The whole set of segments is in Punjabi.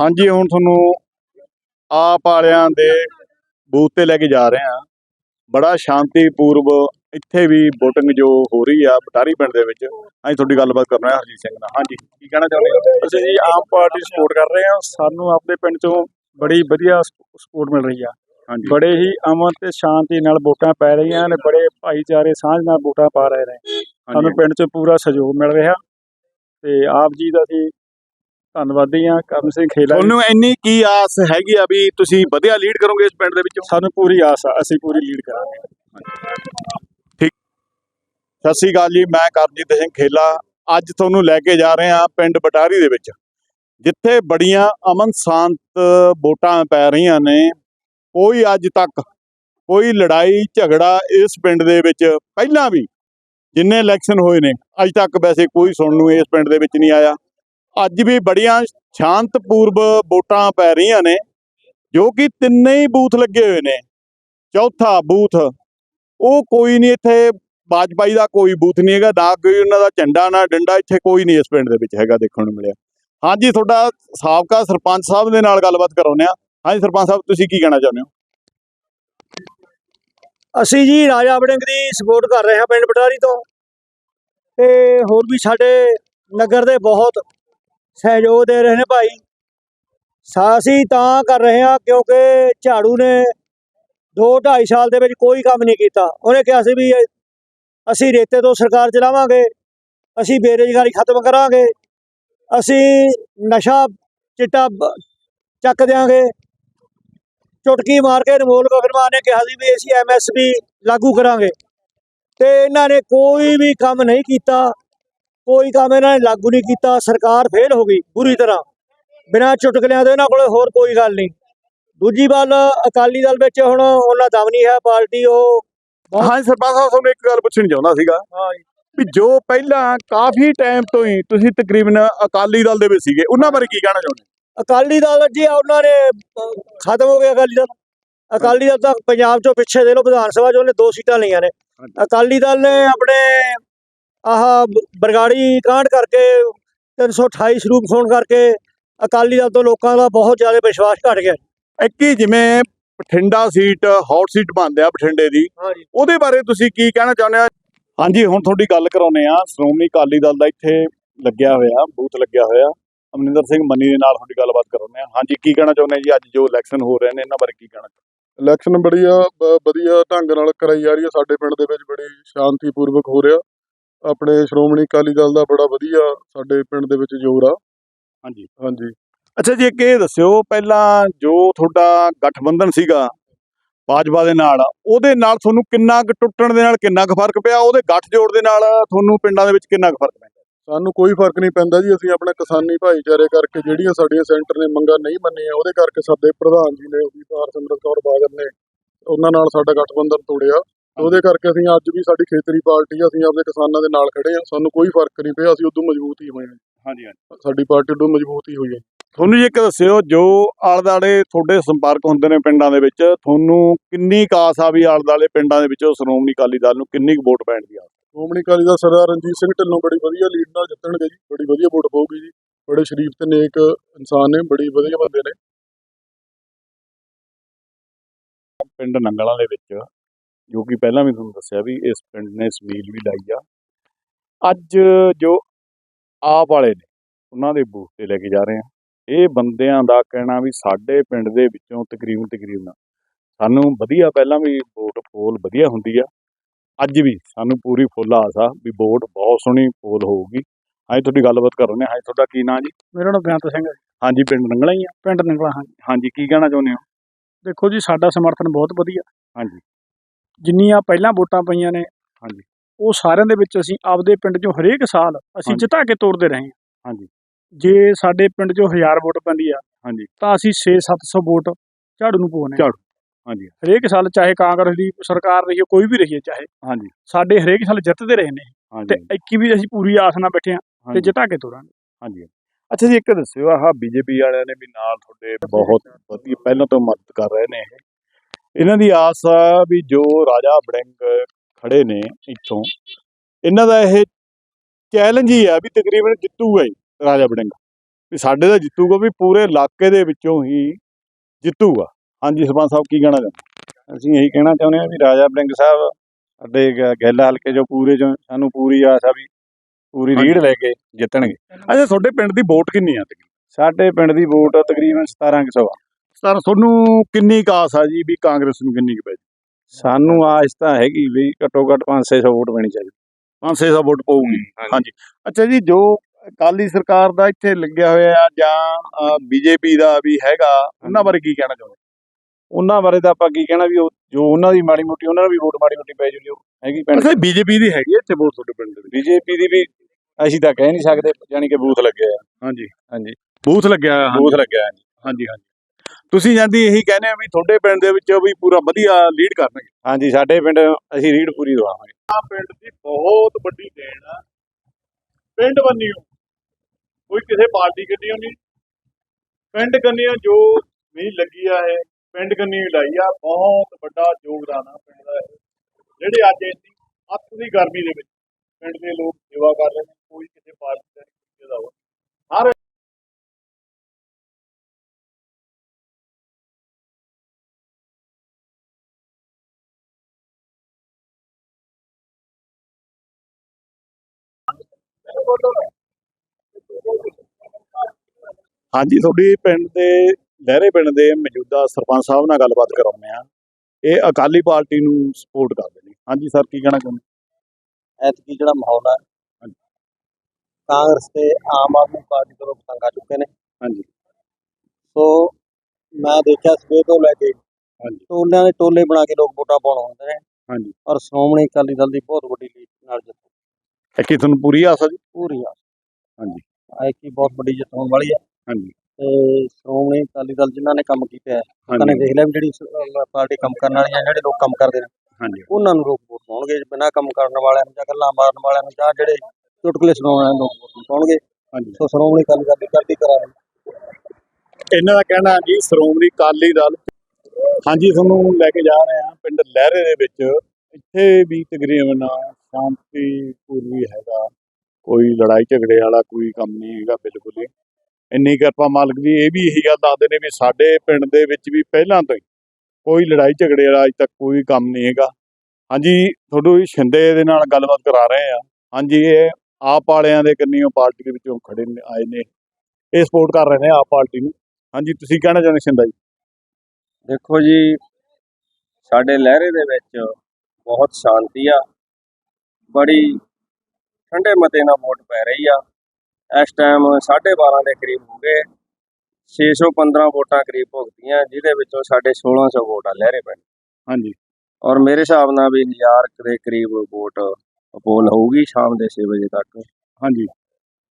ਹਾਂਜੀ ਹੁਣ ਤੁਹਾਨੂੰ ਆਪ ਵਾਲਿਆਂ ਦੇ ਬੂਥ ਤੇ ਲੈ ਕੇ ਜਾ ਰਹੇ ਹਾਂ। ਬੜਾ ਸ਼ਾਂਤੀਪੂਰਵ ਇੱਥੇ ਵੀ VOTING ਜੋ ਹੋ ਰਹੀ ਆ ਬਟਾਰੀ ਪਿੰਡ ਦੇ ਵਿੱਚ ਅਸੀਂ ਤੁਹਾਡੀ ਗੱਲਬਾਤ ਕਰਨਾ ਹੈ ਹਰਜੀਤ ਸਿੰਘ ਨਾਲ। ਹਾਂਜੀ ਕੀ ਕਹਿਣਾ ਚਾਹੁੰਦੇ ਹੋ? ਅਸੀਂ ਜੀ ਆਮ ਪਾਰਟੀ ਸਪੋਰਟ ਕਰ ਰਹੇ ਹਾਂ। ਸਾਨੂੰ ਆਪਣੇ ਪਿੰਡ ਚੋਂ ਬੜੀ ਵਧੀਆ ਸਪੋਰਟ ਮਿਲ ਰਹੀ ਆ। ਹਾਂਜੀ। ਬੜੇ ਹੀ ਅਮਨ ਤੇ ਸ਼ਾਂਤੀ ਨਾਲ ਵੋਟਾਂ ਪੈ ਰਹੀਆਂ ਨੇ ਬੜੇ ਭਾਈਚਾਰੇ ਸਾਂਝ ਨਾਲ ਵੋਟਾਂ ਪਾ ਰਹੇ ਨੇ। ਸਾਨੂੰ ਪਿੰਡ 'ਚ ਪੂਰਾ ਸਹਿਯੋਗ ਮਿਲ ਰਿਹਾ ਤੇ ਆਪ ਜੀ ਦਾ ਅਸੀਂ ਧੰਨਵਾਦੀ ਹਾਂ ਕਰਮ ਸਿੰਘ ਖੇਲਾ ਜੀ। ਤੁਹਾਨੂੰ ਇੰਨੀ ਕੀ ਆਸ ਹੈਗੀ ਆ ਵੀ ਤੁਸੀਂ ਵਧੀਆ ਲੀਡ ਕਰੋਗੇ ਇਸ ਪਿੰਡ ਦੇ ਵਿੱਚੋਂ? ਸਾਨੂੰ ਪੂਰੀ ਆਸ ਆ ਅਸੀਂ ਪੂਰੀ ਲੀਡ ਕਰਾਂਗੇ। ਸਤਿ ਸ੍ਰੀ ਅਕਾਲ ਜੀ ਮੈਂ ਕਰਮਜੀਤ ਸਿੰਘ ਖੇਲਾ। ਅੱਜ ਤੁਹਾਨੂੰ ਲੈ ਕੇ ਜਾ ਰਹੇ ਹਾਂ ਪਿੰਡ ਬਟਾਰੀ ਦੇ ਵਿੱਚ ਜਿੱਥੇ ਬੜੀਆਂ ਅਮਨ ਸ਼ਾਂਤ ਵੋਟਾਂ ਪੈ ਰਹੀਆਂ ਨੇ। ਕੋਈ ਅੱਜ ਤੱਕ ਕੋਈ ਲੜਾਈ ਝਗੜਾ ਇਸ ਪਿੰਡ ਦੇ ਵਿੱਚ ਪਹਿਲਾਂ ਵੀ ਜਿੰਨੇ ਇਲੈਕਸ਼ਨ ਹੋਏ ਨੇ ਅੱਜ ਤੱਕ ਵੈਸੇ ਕੋਈ ਸੁਣਨ ਨੂੰ ਇਸ ਪਿੰਡ ਦੇ ਵਿੱਚ ਨਹੀਂ ਆਇਆ। ਅੱਜ ਵੀ ਬੜੀਆਂ ਸ਼ਾਂਤਪੂਰਵ ਵੋਟਾਂ ਪੈ ਰਹੀਆਂ ਨੇ, ਜੋ ਕਿ ਤਿੰਨੇ ਹੀ ਬੂਥ ਲੱਗੇ ਹੋਏ ਨੇ। ਚੌਥਾ ਬੂਥ, ਉਹ ਕੋਈ ਨਹੀਂ, ਇੱਥੇ ਬਾਜਪਾਈ ਦਾ ਕੋਈ ਬੂਥ ਨਹੀਂ ਹੈਗਾ, ਨਾ ਕੋਈ ਉਹਨਾਂ ਦਾ ਝੰਡਾ, ਨਾ ਡੰਡਾ, ਇੱਥੇ ਕੋਈ ਨਹੀਂ ਇਸ ਪਿੰਡ ਦੇ ਵਿੱਚ ਹੈਗਾ ਦੇਖਣ ਨੂੰ ਮਿਲਿਆ। ਹਾਂਜੀ, ਤੁਹਾਡਾ ਸਾਬਕਾ ਸਰਪੰਚ ਸਾਹਿਬ ਦੇ ਨਾਲ ਗੱਲਬਾਤ ਕਰਾਉਂਦੇ ਆ ਹਾਂਜੀ, ਸਰਪੰਚ ਸਾਹਿਬ, ਤੁਸੀਂ ਕੀ ਕਹਿਣਾ ਚਾਹੁੰਦੇ ਹੋ? ਅਸੀਂ ਜੀ ਰਾਜਾ ਵੜਿੰਗ ਦੀ ਸਪੋਰਟ ਕਰ ਰਹੇ ਹਾਂ ਪਿੰਡ ਪਟਾਰੀ ਤੋਂ। ਤੇ ਹੋਰ ਵੀ ਸਾਡੇ ਨਗਰ ਦੇ ਬਹੁਤ ਸਹਿਯੋਗ ਦੇ ਰਹੇ ਨੇ ਭਾਈ। ਸਾ- ਅਸੀਂ ਤਾਂ ਕਰ ਰਹੇ ਹਾਂ ਕਿਉਂਕਿ ਝਾੜੂ ਨੇ 2 2.5 ਸਾਲ ਦੇ ਵਿੱਚ ਕੋਈ ਕੰਮ ਨਹੀਂ ਕੀਤਾ। ਉਹਨੇ ਕਿਹਾ ਸੀ ਵੀ ਅਸੀਂ ਰੇਤੇ ਤੋਂ ਸਰਕਾਰ ਚਲਾਵਾਂਗੇ, ਅਸੀਂ ਬੇਰੁਜ਼ਗਾਰੀ ਖਤਮ ਕਰਾਂਗੇ, ਅਸੀਂ ਨਸ਼ਾ ਚਿੱਟਾ ਚੱਕ ਦਿਆਂਗੇ। ਚੁਟਕੀ ਮਾਰ ਕੇ ਅਨਮੋਲ ਗਗਨਮਾਨ ਨੇ ਕਿਹਾ ਸੀ ਵੀ ਅਸੀਂ ਐਮਐਸਪੀ ਲਾਗੂ ਕਰਾਂਗੇ। ਤੇ ਇਹਨਾਂ ਨੇ ਕੋਈ ਵੀ ਕੰਮ ਨਹੀਂ ਕੀਤਾ। ਕੋਈ ਕੰਮ ਇਹਨਾਂ ਨੇ ਲਾਗੂ ਨਹੀਂ ਕੀਤਾ ਸਰਕਾਰ ਫੇਲ ਹੋ ਗਈ ਬੁਰੀ ਤਰ੍ਹਾਂ। ਬਿਨਾਂ ਚੁਟਕਲਿਆਂ ਦੇ ਇਹਨਾਂ ਕੋਲੇ ਹੋਰ ਕੋਈ ਗੱਲ ਨਹੀਂ। ਦੂਜੀ ਵੱਲ ਅਕਾਲੀ ਦਲ ਵਿੱਚ ਹੁਣ ਉਹਨਾਂ ਦਮ ਨਹੀਂ ਹੈ ਪਾਰਟੀ ਉਹ ਹਾਂਜੀ ਸਰਪੰਚ ਸਾਹਿਬ ਤੁਹਾਨੂੰ ਇੱਕ ਗੱਲ ਪੁੱਛਣੀ ਚਾਹੁੰਦਾ ਸੀਗਾ। ਵੀ ਜੋ ਪਹਿਲਾਂ ਕਾਫੀ ਟਾਈਮ ਤੋਂ ਹੀ ਤੁਸੀਂ ਤਕਰੀਬਨ ਅਕਾਲੀ ਦਲ ਦੇ ਵਿੱਚ ਸੀਗੇ ਉਹਨਾਂ ਬਾਰੇ ਕੀ ਕਹਿਣਾ ਚਾਹੁੰਦੇ? ਅਕਾਲੀ ਦਲ ਜੀ ਉਹਨਾਂ ਨੇ ਖਤਮ ਹੋ ਗਿਆ ਅਕਾਲੀ ਦਲ। ਅਕਾਲੀ ਦਲ ਤਾਂ ਪੰਜਾਬ ਚੋਂ ਪਿੱਛੇ ਦੇ ਲੋ ਵਿਧਾਨ ਸਭਾ 'ਚ ਉਹਨੇ ਦੋ ਸੀਟਾਂ ਲਈਆਂ ਨੇ। ਅਕਾਲੀ ਦਲ ਨੇ ਆਪਣੇ ਆਹ ਬਰਗਾੜੀ ਕਾਂਡ ਕਰਕੇ 328 ਸਰੂਪ ਖੋਣ ਕਰਕੇ ਅਕਾਲੀ ਦਲ ਤੋਂ ਲੋਕਾਂ ਦਾ ਬਹੁਤ ਜ਼ਿਆਦਾ ਵਿਸ਼ਵਾਸ ਘਟ ਗਿਆ। ਇੱਕ ਹੀ ਜਿਵੇਂ ਬਠਿੰਡਾ ਸੀਟ ਹੌਟ ਸੀਟ ਬਣਦੇ ਆ ਬਠਿੰਡੇ ਦੀ ਹਾਂਜੀ। ਉਹਦੇ ਬਾਰੇ ਤੁਸੀਂ ਕੀ ਕਹਿਣਾ ਚਾਹੁੰਦੇ ਆ ਹਾਂਜੀ ਹੁਣ ਤੁਹਾਡੀ ਗੱਲ ਕਰਾਉਨੇ ਆ ਸ਼੍ਰੋਮਣੀ ਅਕਾਲੀ ਦਲ ਦਾ ਇੱਥੇ ਲੱਗਿਆ ਹੋਇਆ ਬੂਥ ਲੱਗਿਆ ਹੋਇਆ। ਅਮਰਿੰਦਰ ਸਿੰਘ ਮੰਨੀ ਦੇ ਨਾਲ ਤੁਹਾਡੀ ਗੱਲਬਾਤ ਕਰਾਉਨੇ ਆ ਹਾਂਜੀ ਕੀ ਕਹਿਣਾ ਚਾਹੁੰਦੇ ਆ ਜੀ? ਅੱਜ ਜੋ ਇਲੈਕਸ਼ਨ ਹੋ ਰਹੇ ਨੇ ਇਹਨਾਂ ਬਾਰੇ ਕੀ ਕਹਿਣਾ ਇਲੈਕਸ਼ਨ ਬੜੀਆ ਬ- ਵਧੀਆ ਢੰਗ ਨਾਲ ਕਰਾਈ ਜਾ ਰਹੀ ਹੈ। ਸਾਡੇ ਪਿੰਡ ਦੇ ਵਿੱਚ ਬੜੀ ਸ਼ਾਂਤੀਪੂਰਵਕ ਹੋ ਰਿਹਾ। ਆਪਣੇ ਸ਼੍ਰੋਮਣੀ ਅਕਾਲੀ ਦਲ ਦਾ ਬੜਾ ਵਧੀਆ ਸਾਡੇ ਪਿੰਡ ਦੇ ਵਿੱਚ ਜੋਰ ਆ। ਹਾਂਜੀ। ਹਾਂਜੀ। ਅੱਛਾ ਜੀ ਇੱਕ ਇਹ ਦੱਸਿਓ ਪਹਿਲਾਂ ਜੋ ਤੁਹਾਡਾ ਗਠਬੰਧਨ ਸੀਗਾ ਭਾਜਪਾ ਦੇ ਨਾਲ ਉਹਦੇ ਨਾਲ ਤੁਹਾਨੂੰ ਕਿੰਨਾ ਕੁ ਟੁੱਟਣ ਦੇ ਨਾਲ ਕਿੰਨਾ ਕੁ ਫ਼ਰਕ ਪਿਆ? ਉਹਦੇ ਗੱਠਜੋੜ ਦੇ ਨਾਲ ਤੁਹਾਨੂੰ ਪਿੰਡਾਂ ਦੇ ਵਿੱਚ ਕਿੰਨਾ ਕੁ ਫ਼ਰਕ ਪਿਆ ਸਾਨੂੰ ਕੋਈ ਫ਼ਰਕ ਨਹੀਂ ਪੈਂਦਾ ਜੀ ਅਸੀਂ ਆਪਣਾ ਕਿਸਾਨੀ ਭਾਈਚਾਰੇ ਕਰਕੇ ਜਿਹੜੀਆਂ ਸਾਡੀਆਂ ਸੈਂਟਰ ਨੇ ਮੰਗਾਂ ਨਹੀਂ ਮੰਨੀਆਂ ਉਹਦੇ ਕਰਕੇ ਸਾਡੇ ਪ੍ਰਧਾਨ ਜੀ ਨੇ ਵੀ ਹਰਸਿਮਰਤ ਕੌਰ ਬਾਦਲ ਨੇ ਉਹਨਾਂ ਨਾਲ ਸਾਡਾ ਗਠਬੰਧਨ ਤੋੜਿਆ। ਉਹਦੇ ਕਰਕੇ ਅਸੀਂ ਅੱਜ ਵੀ ਸਾਡੀ ਖੇਤਰੀ ਪਾਰਟੀ ਆ ਅਸੀਂ ਆਪਣੇ ਕਿਸਾਨਾਂ ਦੇ ਨਾਲ ਖੜੇ ਆ। ਸਾਨੂੰ ਕੋਈ ਫ਼ਰਕ ਨਹੀਂ ਪਿਆ ਅਸੀਂ ਉਦੋਂ ਮਜ਼ਬੂਤ ਹੀ ਹੋਏ ਹਾਂ ਹਾਂਜੀ ਹਾਂਜੀ। ਸਾਡੀ ਪਾਰਟੀ ਉਦੋਂ ਮਜ਼ਬੂਤ ਹੀ ਹੋਈ ਹੈ ਤੁਹਾਨੂੰ ਜੀ ਇੱਕ ਦੱਸਿਓ ਜੋ ਆਲੇ-ਦਾਲੇ ਤੁਹਾਡੇ ਸੰਪਰਕ ਹੁੰਦੇ ਨੇ ਪਿੰਡਾਂ ਦੇ ਵਿੱਚ ਤੁਹਾਨੂੰ ਕਿੰਨੀ ਕਾਸ ਆ ਵੀ ਆਲੇ-ਦਾਲੇ ਪਿੰਡਾਂ ਦੇ ਵਿੱਚੋਂ ਸ਼੍ਰੋਮਣੀ ਅਕਾਲੀ ਦਲ ਨੂੰ ਕਿੰਨੀ ਕੁ ਵੋਟ ਪੈਣ ਦੀ ਆ? ਸ਼੍ਰੋਮਣੀ ਅਕਾਲੀ ਦਲ ਸਰਦਾਰ ਰਣਜੀਤ ਸਿੰਘ ਢਿੱਲੋਂ ਬੜੀ ਵਧੀਆ ਲੀਡ ਨਾਲ ਜਿੱਤਣਗੇ ਜੀ ਬੜੀ ਵਧੀਆ ਵੋਟ ਪਊਗੀ ਜੀ। ਬੜੇ ਸ਼ਰੀਫ ਤੇ ਨੇਕ ਇਨਸਾਨ ਨੇ ਬੜੀ ਵਧੀਆ ਬੰਦੇ ਨੇ। ਪਿੰਡ ਨੰਗਲਾਂ ਦੇ ਵਿੱਚ ਜੋ ਕਿ ਪਹਿਲਾਂ ਵੀ ਤੁਹਾਨੂੰ ਦੱਸਿਆ ਵੀ ਇਸ ਪਿੰਡ ਨੇ ਸਮੀਲ ਵੀ ਲਾਈ ਆ। ਅੱਜ ਜੋ ਆਪ ਵਾਲੇ ਨੇ ਉਹਨਾਂ ਦੇ ਬੂਥ ਤੇ ਲੈ ਕੇ ਜਾ ਰਹੇ ਆ। ਇਹ ਬੰਦਿਆਂ ਦਾ ਕਹਿਣਾ ਵੀ ਸਾਡੇ ਪਿੰਡ ਦੇ ਵਿੱਚੋਂ ਤਕਰੀਬਨ ਤਕਰੀਬਨ ਸਾਨੂੰ ਵਧੀਆ ਪਹਿਲਾਂ ਵੀ ਵੋਟ ਪੋਲ ਵਧੀਆ ਹੁੰਦੀ ਆ। ਅੱਜ ਵੀ ਸਾਨੂੰ ਪੂਰੀ ਫੁੱਲ ਆਸ ਆ ਵੀ ਵੋਟ ਬਹੁਤ ਸੋਹਣੀ ਪੋਲ ਹੋਊਗੀ। ਹਾਂਜੀ ਤੁਹਾਡੀ ਗੱਲਬਾਤ ਕਰ ਰਹੇ ਹਾਂ। ਹਾਂਜੀ ਤੁਹਾਡਾ ਕੀ ਨਾਂ ਜੀ? ਮੇਰਾ ਨਾਮ ਬੇਅੰਤ ਸਿੰਘ ਹੈ ਹਾਂਜੀ ਪਿੰਡ ਨੰਗਲਾਂ ਹੀ ਆ? ਪਿੰਡ ਨਿਕਲਾ ਹਾਂ ਹਾਂਜੀ ਕੀ ਕਹਿਣਾ ਚਾਹੁੰਦੇ ਹੋ? ਦੇਖੋ ਜੀ ਸਾਡਾ ਸਮਰਥਨ ਬਹੁਤ ਵਧੀਆ। ਹਾਂਜੀ। ਜਿੰਨੀਆਂ ਪਹਿਲਾਂ ਵੋਟਾਂ ਪਈਆਂ ਨੇ ਹਾਂਜੀ। ਉਹ ਸਾਰਿਆਂ ਦੇ ਵਿੱਚ ਅਸੀਂ ਆਪਦੇ ਪਿੰਡ ਚੋਂ ਹਰੇਕ ਸਾਲ ਅਸੀਂ ਹਾਂਜੀ। ਜਿਤਾ ਕੇ ਤੋੜਦੇ ਰਹੇ ਹਾਂ ਹਾਂਜੀ। ਜੇ ਸਾਡੇ ਪਿੰਡ ਚੋਂ 1000 ਵੋਟ ਪੈਂਦੀ ਆ ਹਾਂਜੀ। ਤਾਂ ਅਸੀਂ 6-700 ਵੋਟ ਝਾੜੂ ਨੂੰ ਪਾਉਨੇ ਝਾੜੂ, ਹਾਂਜੀ। ਹਰੇਕ ਸਾਲ ਚਾਹੇ ਕਾਂਗਰਸ ਦੀ ਸਰਕਾਰ ਰਹੀ ਹੈ ਕੋਈ ਵੀ ਰਹੀ ਹੈ ਚਾਹੇ ਹਾਂਜੀ ਸਾਡੇ ਹਰੇਕ ਸਾਲ ਜਿੱਤਦੇ ਰਹੇ ਨੇ ਤੇ ਹਾਂਜੀ ਇੱਕੀ ਵੀ ਅਸੀਂ ਪੂਰੀ ਆਸ ਨਾਲ ਬੈਠੇ ਹਾਂ ਤੇ ਹਾਂਜੀ। ਜਿਤਾ ਕੇ ਤੋਰਾਂਗੇ ਹਾਂਜੀ ਅੱਛਾ ਜੀ ਇੱਕ ਦੱਸਿਓ ਆਹ ਬੀਜੇਪੀ ਵਾਲਿਆਂ ਨੇ ਵੀ ਨਾਲ ਤੁਹਾਡੇ ਬਹੁਤ ਵਧੀਆ ਪਹਿਲਾਂ ਤੋਂ ਮਦਦ ਕਰ ਰਹੇ ਨੇ ਇਹ ਇਹਨਾਂ ਦੀ ਆਸ ਆ ਵੀ ਜੋ ਰਾਜਾ ਬੜਿੰਗ ਖੜੇ ਨੇ ਇੱਥੋਂ ਇਹਨਾਂ ਦਾ ਇਹ ਚੈਲੰਜ ਹੀ ਆ ਵੀ ਤਕਰੀਬਨ ਜਿੱਤੂਗਾ ਹੀ ਰਾਜਾ ਬੜਿੰਗ ਵੀ ਸਾਡੇ ਦਾ ਜਿੱਤੂਗਾ ਵੀ ਪੂਰੇ ਇਲਾਕੇ ਦੇ ਵਿੱਚੋਂ ਹੀ ਜਿੱਤੂਗਾ। ਹਾਂਜੀ ਸਰਪੰਚ ਸਾਹਿਬ ਕੀ ਕਹਿਣਾ ਚਾਹੁੰਦੇ ਅਸੀਂ ਇਹੀ ਕਹਿਣਾ ਚਾਹੁੰਦੇ ਹਾਂ ਵੀ ਰਾਜਾ ਬਲਿੰਗ ਸਾਹਿਬ ਸਾਡੇ ਗੈਲਾ ਹਲਕੇ ਜੋ ਪੂਰੇ ਜੋ ਸਾਨੂੰ ਪੂਰੀ ਆਸ ਆ ਵੀ ਪੂਰੀ ਰੀੜ ਲੈ ਕੇ ਜਿੱਤਣਗੇ। ਅੱਛਾ ਤੁਹਾਡੇ ਪਿੰਡ ਦੀ ਵੋਟ ਕਿੰਨੀ ਆ ਸਾਡੇ ਪਿੰਡ ਦੀ ਵੋਟ ਤਕਰੀਬਨ 1700 ਆ। ਸਰ ਤੁਹਾਨੂੰ ਕਿੰਨੀ ਕੁ ਆਸ ਆ ਜੀ ਵੀ ਕਾਂਗਰਸ ਨੂੰ ਕਿੰਨੀ ਕੁ ਪੈ ਸਾਨੂੰ ਆਸ ਤਾਂ ਹੈਗੀ ਵੀ ਘੱਟੋ ਘੱਟ 500 ਵੋਟ ਪੈਣੀ ਚਾਹੀਦੀ। 500 ਵੋਟ ਪਊਗੀ। ਹਾਂਜੀ ਅੱਛਾ ਜੀ ਜੋ ਅਕਾਲੀ ਸਰਕਾਰ ਦਾ ਇੱਥੇ ਲੱਗਿਆ ਹੋਇਆ ਆ ਜਾਂ ਬੀਜੇਪੀ ਦਾ ਵੀ ਹੈਗਾ ਉਹਨਾਂ ਬਾਰੇ ਕੀ ਕਹਿਣਾ ਚਾਹੁੰਦੇ ਉਹਨਾਂ ਬਾਰੇ ਤਾਂ ਆਪਾਂ ਕੀ ਕਹਿਣਾ ਵੀ ਉਹ ਜੋ ਉਹਨਾਂ ਦੀ ਮਾੜੀ ਮੋਟੀ ਉਹਨਾਂ ਨੂੰ ਵੀ ਵੋਟ ਮਾੜੀ ਮੋਟੀ ਪੈ ਜੂਗੀ ਉਹ ਹੈਗੀ ਪਿੰਡ ਅੱਛਾ ਬੀਜੇਪੀ ਦੀ ਹੈਗੀ ਇੱਥੇ ਵੋਟ ਤੁਹਾਡੇ ਪਿੰਡ ਦੇ ਵਿੱਚ? ਬੀਜੇਪੀ ਦੀ ਵੀ ਅਸੀਂ ਤਾਂ ਕਹਿ ਨਹੀਂ ਸਕਦੇ ਯਾਨੀ ਕਿ ਬੂਥ ਲੱਗੇ ਆ। ਹਾਂਜੀ। ਹਾਂਜੀ। ਬੂਥ ਲੱਗਿਆ ਹੋਇਆ, ਬੂਥ ਲੱਗਿਆ ਹੈ। ਹਾਂਜੀ ਹਾਂਜੀ। ਤੁਸੀਂ ਜਾਂਦੀ ਇਹੀ ਕਹਿੰਦੇ ਆ ਵੀ ਤੁਹਾਡੇ ਪਿੰਡ ਦੇ ਵਿੱਚ ਵੀ ਪੂਰਾ ਵਧੀਆ ਲੀਡ ਕਰਨਗੇ। ਹਾਂਜੀ ਸਾਡੇ ਪਿੰਡ ਅਸੀਂ ਰੀੜ ਪੂਰੀ ਦਵਾਵਾਂਗੇ। ਆ ਪਿੰਡ ਦੀ ਬਹੁਤ ਵੱਡੀ ਦੇਣ ਆ। ਪਿੰਡ ਬੰਨਿਓ। ਕੋਈ ਕਿਸੇ ਪਾਰਟੀ ਕੰਨਿਓ ਨਹੀਂ। ਪਿੰਡ ਕੰਨਿਓ ਜੋ ਨਹੀਂ ਲੱਗੀ ਆ ਇਹ ਪਿੰਡ ਕੰਨਿਓ ਹੀ ਲਾਈ ਆ ਬਹੁਤ ਵੱਡਾ ਯੋਗਦਾਨ ਆ ਪਿੰਡ ਦਾ। ਜਿਹੜੇ ਅੱਜ ਇੰਨੀ ਅੱਤ ਦੀ ਗਰਮੀ ਦੇ ਵਿੱਚ ਪਿੰਡ ਦੇ ਲੋਕ ਸੇਵਾ ਕਰ ਰਹੇ ਨੇ ਕੋਈ ਕਿਸੇ ਪਾਰਟੀ ਦਾ ਨਹੀਂ ਕਿਸੇ ਦਾ ਹੋਰ। ਹਾਂਜੀ ਤੁਹਾਡੀ ਪਿੰਡ ਦੇ ਲਹਿਰੇ ਪਿੰਡ ਦੇ ਮੌਜੂਦਾ ਸਰਪੰਚ ਸਾਹਿਬ ਨਾਲ ਗੱਲਬਾਤ ਕਰਾਉਂਦੇ ਆ ਇਹ ਅਕਾਲੀ ਪਾਰਟੀ ਨੂੰ ਸਪੋਰਟ ਕਰਦੇ ਨੇ। ਹਾਂਜੀ ਸਰ ਕੀ ਕਹਿਣਾ ਚਾਹੁੰਦੇ? ਐਤਕੀ ਜਿਹੜਾ ਮਾਹੌਲ ਹੈ ਕਾਂਗਰਸ ਤੇ ਆਮ ਆਦਮੀ ਪਾਰਟੀ ਤੋਂ ਲੋਕ ਤੰਗ ਆ ਚੁੱਕੇ ਨੇ। ਹਾਂਜੀ। ਸੋ ਮੈਂ ਦੇਖਿਆ ਸਵੇਰ ਤੋਂ ਲੈ ਕੇ ਹਾਂਜੀ। ਟੋਲਿਆਂ ਦੇ ਟੋਲੇ ਬਣਾ ਕੇ ਲੋਕ ਵੋਟਾਂ ਪਾਉਣ ਆਉਂਦੇ ਨੇ। ਹਾਂਜੀ। ਔਰ ਸ਼੍ਰੋਮਣੀ ਅਕਾਲੀ ਦਲ ਦੀ ਬਹੁਤ ਵੱਡੀ ਲੀਡ ਨਾਲ ਜਿੱਤ ਇਹ ਕੀ ਤੁਹਾਨੂੰ ਪੂਰੀ ਆਸ ਆ ਜੀ? ਪੂਰੀ ਆ ਹਾਂਜੀ। ਐਤਕੀ ਬਹੁਤ ਵੱਡੀ ਜਿੱਤ ਹੋਣ ਵਾਲੀ ਹੈ ਹਾਂਜੀ। ਤੇ ਸ਼੍ਰੋਮਣੀ ਅਕਾਲੀ ਦਲ ਜਿਨ੍ਹਾਂ ਨੇ ਕੰਮ ਕੀਤਾ ਹੈ ਉਹਨਾਂ ਨੇ ਦੇਖ ਲਿਆ ਵੀ ਜਿਹੜੀ ਸ- ਪਾਰਟੀ ਕੰਮ ਕਰਨ ਵਾਲੀ ਹੈ ਜਿਹੜੇ ਲੋਕ ਕੰਮ ਕਰਦੇ ਨੇ ਹਾਂਜੀ। ਉਹਨਾਂ ਨੂੰ ਲੋਕ ਵੋਟ ਪਾਉਣਗੇ ਬਿਨਾਂ ਕੰਮ ਕਰਨ ਵਾਲਿਆਂ ਨੂੰ ਜਾਂ ਗੱਲਾਂ ਮਾਰਨ ਵਾਲਿਆਂ ਨੂੰ ਜਾਂ ਜਿਹੜੇ ਚੁਟਕਲੇ ਸੁਣਾਉਣ ਵਾਲਿਆਂ ਨੂੰ ਲੋਕ ਵੋਟ ਨਹੀਂ ਪਾਉਣਗੇ। ਹਾਂਜੀ। ਸੋ ਸ਼੍ਰੋਮਣੀ ਅਕਾਲੀ ਦਲ ਦੀ ਕਰਦੀ ਕਰਾਂਗੇ ਇਹਨਾਂ ਦਾ ਕਹਿਣਾ ਜੀ ਸ਼੍ਰੋਮਣੀ ਅਕਾਲੀ ਦਲ ਹਾਂਜੀ ਤੁਹਾਨੂੰ ਲੈ ਕੇ ਜਾ ਰਹੇ ਹਾਂ ਪਿੰਡ ਲਹਿਰੇ ਦੇ ਵਿੱਚ। ਇੱਥੇ ਵੀ ਤਕਰੀਬਨ ਸ਼ਾਂਤੀ ਪੂਰਵੀ ਹੈਗਾ। ਕੋਈ ਲੜਾਈ ਝਗੜੇ ਵਾਲਾ ਕੋਈ ਕੰਮ ਨਹੀਂ ਹੈਗਾ ਬਿਲਕੁਲ ਹੀ। ਇੰਨੀ ਕਿਰਪਾ ਮਾਲਕ ਦੀ, ਇਹ ਵੀ ਇਹੀ ਗੱਲ ਦੱਸਦੇ ਨੇ ਵੀ ਸਾਡੇ ਪਿੰਡ ਦੇ ਵਿੱਚ ਵੀ ਪਹਿਲਾਂ ਤੋਂ ਹੀ ਕੋਈ ਲੜਾਈ ਝਗੜੇ ਵਾਲਾ ਅਜ ਤੱਕ ਕੋਈ ਕੰਮ ਨਹੀਂ ਹੈਗਾ। ਹਾਂਜੀ ਤੁਹਾਨੂੰ ਸ਼ਿੰਦੇ ਦੇ ਨਾਲ ਗੱਲਬਾਤ ਕਰਾ ਰਹੇ ਆ ਹਾਂਜੀ, ਇਹ ਆਪ ਵਾਲਿਆਂ ਦੇ ਕੰਨੀਓ ਪਾਰਟੀ ਦੇ ਵਿੱਚੋਂ ਖੜੇ ਆਏ ਨੇ। ਇਹ ਸਪੋਰਟ ਕਰ ਰਹੇ ਨੇ ਆਪ ਪਾਰਟੀ ਨੂੰ। ਹਾਂਜੀ, ਤੁਸੀਂ ਕਹਿਣਾ ਚਾਹੁੰਦੇ ਸ਼ਿੰਦਾ ਜੀ? ਦੇਖੋ ਜੀ, ਸਾਡੇ ਲਹਿਰੇ ਦੇ ਵਿੱਚ ਬਹੁਤ ਸ਼ਾਂਤੀ ਆ। ਬੜੀ ਠੰਡੇ ਮਤੇ ਨਾਲ ਵੋਟ ਪੈ ਰਹੀ ਆ। ਇਸ ਟਾਈਮ 12:30 ਦੇ ਕਰੀਬ ਹੋ ਗਏ। 615 ਵੋਟਾਂ ਕਰੀਬ ਭੁਗਤੀਆਂ ਜਿਹਦੇ ਵਿੱਚੋਂ ਸਾਡੇ 1600 ਵੋਟ ਲਹਿਰੇ ਪਿੰਡ ਹਾਂਜੀ। ਔਰ ਮੇਰੇ ਹਿਸਾਬ ਨਾਲ ਵੀ 1000 ਦੇ ਕਰੀਬ ਵੋਟ ਅਪੋਲ ਹੋਊਗੀ ਸ਼ਾਮ ਦੇ 6 ਵਜੇ ਤੱਕ। ਹਾਂਜੀ।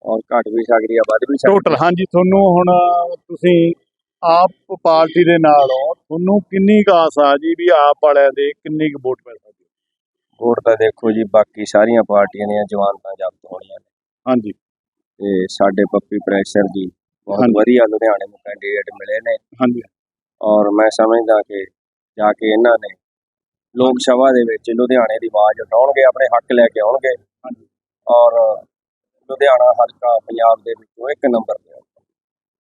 ਔਰ ਘਟ ਵੀ ਸਕਦੀ ਆ ਵੱਧ ਵੀ ਸਕਦੀ ਟੋਟਲ ਹਾਂਜੀ ਤੁਹਾਨੂੰ ਹੁਣ ਤੁਸੀਂ ਆਪ ਪਾਰਟੀ ਦੇ ਨਾਲੋਂ ਤੁਹਾਨੂੰ ਕਿੰਨੀ ਕੁ ਆਸ ਆ ਜੀ ਵੀ ਆਪ ਵਾਲਿਆਂ ਦੇ ਕਿੰਨੀ ਕੁ ਵੋਟ ਪੈ ਹੈ? ਵੋਟ ਤਾਂ ਦੇਖੋ ਜੀ ਬਾਕੀ ਸਾਰੀਆਂ ਪਾਰਟੀਆਂ ਦੀਆਂ ਜਵਾਨਤਾਂ ਜ਼ਬਤ ਹੋਣੀਆਂ ਨੇ। ਹਾਂਜੀ। ਤੇ ਸਾਡੇ ਪੱਪੀ ਪ੍ਰੈਸ਼ਰ ਜੀ ਬਹੁਤ ਹਾਂਜੀ। ਵਧੀਆ ਲੁਧਿਆਣੇ ਨੂੰ ਕੈਂਡੀਡੇਟ ਮਿਲੇ ਨੇ। ਹਾਂਜੀ। ਔਰ ਮੈਂ ਸਮਝਦਾ ਕਿ ਜਾ ਕੇ ਇਹਨਾਂ ਨੇ ਲੋਕ ਸਭਾ ਦੇ ਵਿੱਚ ਲੁਧਿਆਣੇ ਦੀ ਆਵਾਜ਼ ਉਠਾਉਣਗੇ ਆਪਣੇ ਹੱਕ ਲੈ ਕੇ ਆਉਣਗੇ। ਔਰ ਲੁਧਿਆਣਾ ਹਲਕਾ ਪੰਜਾਬ ਦੇ ਵਿੱਚੋਂ ਇੱਕ ਨੰਬਰ ਤੇ ਆਊ।